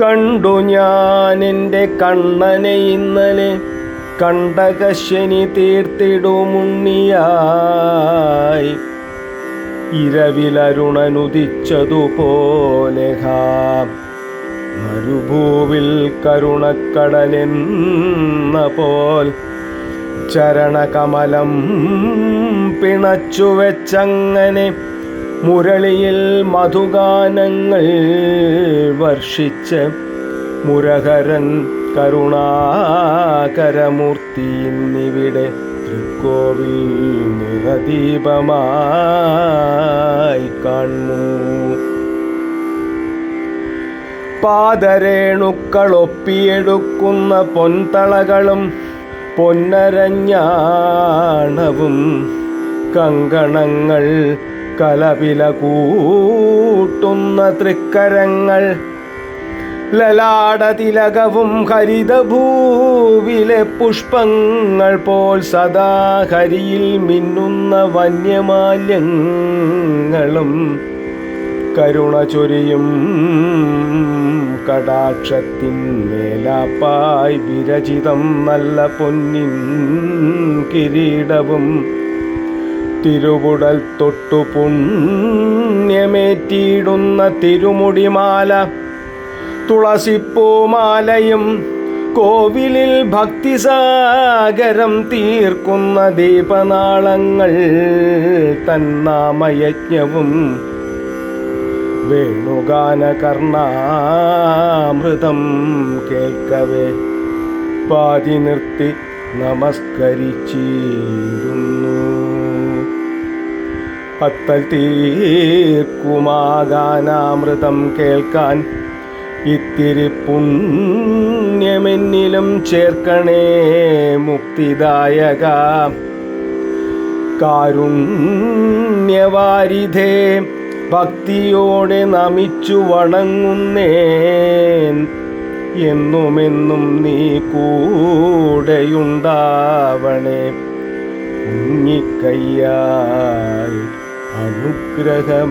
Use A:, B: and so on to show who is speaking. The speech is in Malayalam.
A: കണ്ടു ഞാൻ എന്റെ കണ്ണനെ ഇന്നലെ. കണ്ടകശനി തീർത്തിടുമുണ്ണിയായി ഇരവിലരുണനുദിച്ചതുപോലെ മരുഭൂവിൽ കരുണക്കടലെന്ന പോൽ ചരണകമലം പിണച്ചു വെച്ചങ്ങനെ മുരളിയിൽ മധുഗാനങ്ങൾ വർഷിച്ച് മുരഹരൻ കരുണാകരമൂർത്തി ഇന്നിവിടെ തൃക്കോവിൽ നിറദീപമായി കാണുന്നു. പാദരേണുക്കളൊപ്പിയെടുക്കുന്ന പൊൻതളകളും പൊന്നരഞ്ഞാണവും കങ്കണങ്ങൾ കലപില കൂട്ടുന്ന തൃക്കരങ്ങൾ. ലലാടതിലകവും ഹരിതഭൂവിലെ പുഷ്പങ്ങൾ പോൽ സദാ ഹരിയിൽ മിന്നുന്ന വന്യമാല്യങ്ങളും കരുണ ചൊരിയും കടാക്ഷത്തിൻ മേലാപ്പായി വിരചിതം നല്ല പൊന്നിൻ കിരീടവും. തിരുവുടൽ തൊട്ടു പുണ്യമേറ്റിയിടുന്ന തിരുമുടിമാല തുളസിപ്പൂമാലയും കോവിലിൽ ഭക്തിസാഗരം തീർക്കുന്ന ദീപനാളങ്ങൾ തന്നാമയജ്ഞവും വേണുഗാന കർണാമൃതം കേൾക്കവേ. പാതി നിർത്തി നമസ്കരിച്ചിരുന്നു. അത്തൽ തീർക്കുമാകാനാമൃതം കേൾക്കാൻ ഇത്തിരി പുണ്യമെന്നിലും ചേർക്കണേ മുക്തിദായക. കാരുണ്യവാരിധേ ഭക്തിയോടെ നമിച്ചു വണങ്ങുന്നേൻ. എന്നുമെന്നും നീ കൂടെയുണ്ടാവണേ. കുഞ്ഞിക്കയ്യാൽ அனுக்கிரகமேகனே.